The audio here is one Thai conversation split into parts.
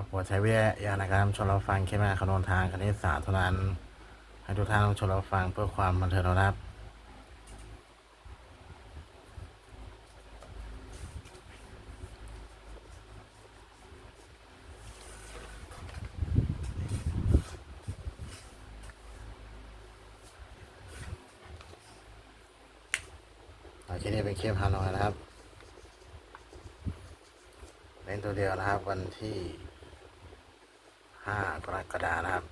ก็โปรดใช้วิทยาในการรับชมรับฟังคลิปงาคำนวณทางคณิตศาสตร์เท่านั้น ให้ทุกท่านรับชมรับฟังเพื่อความบันเทิงนะครับอาคลิปนี้เป็นคลิปฮานอยนะครับเล่นตัวเดียวนะครับวันที่ 5กรกฎานะครับ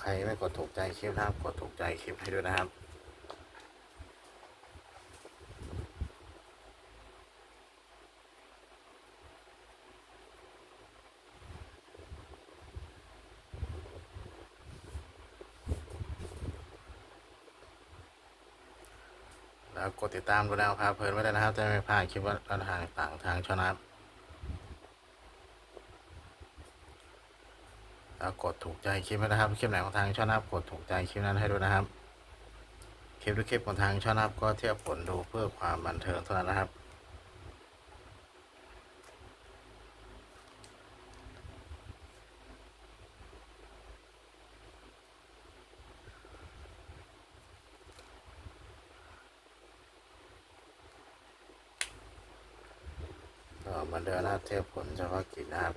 ใครไม่กดถูกใจคลิปนะครับ กดถูกใจคลิปให้ด้วยนะครับ แล้วกดติดตามดูแลพาเพลินไว้เลยนะครับ จะไม่พลาดคลิปว่าทางต่างทางช่องนะครับแล้วกดถูกใจคลิปไว้นะครับ คลิปไหนของทางช่องนะครับกดถูกใจคลิปนั้นให้ด้วยนะครับ คลิปทุกคลิปของทางช่องนะครับก็เทียบผลดูเพื่อความบันเทิงเท่านั้นนะครับ ก็เดินนะครับเทียบผลเฉพาะกิจนะครับ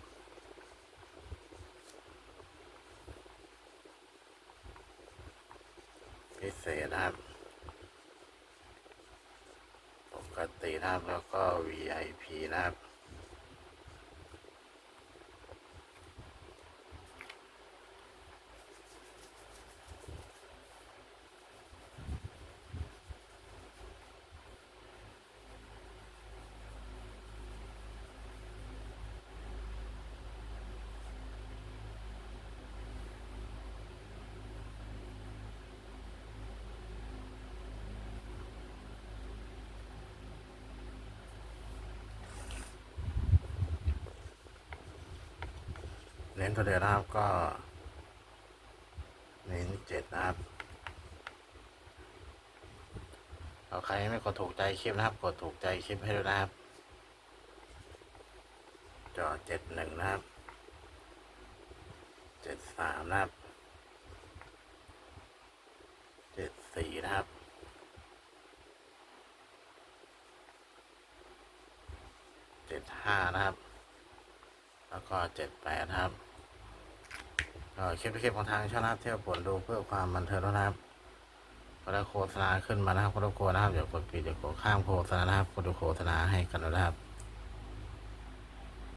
พิเศษนะครับ ปกตินะครับแล้วก็ VIP นะครับ น้นตัวเดียวนะครับก็ เน้นเจ็ดนะครับเอาใครไม่กดถูกใจคลิปนะครับ กดถูกใจคลิปให้ด้วยนะครับ จอเจ็ดหนึ่งนะครับเจ็ดสามนะครับเจ็ดสี่นะครับเจ็ดห้านะครับ แล้วก็เจ็ดแปดครับ คลิปคลิปของทางช่องนะครับเที่ยวปวดูเพื่อความบันเทิงนะครับก็ได้โฆษณาขึ้นมานะครับก็รบกวนนะครับอย่ากดปิดอย่ากดข้ามโฆษณานะครับกดดูโฆษณาให้กันนะครับ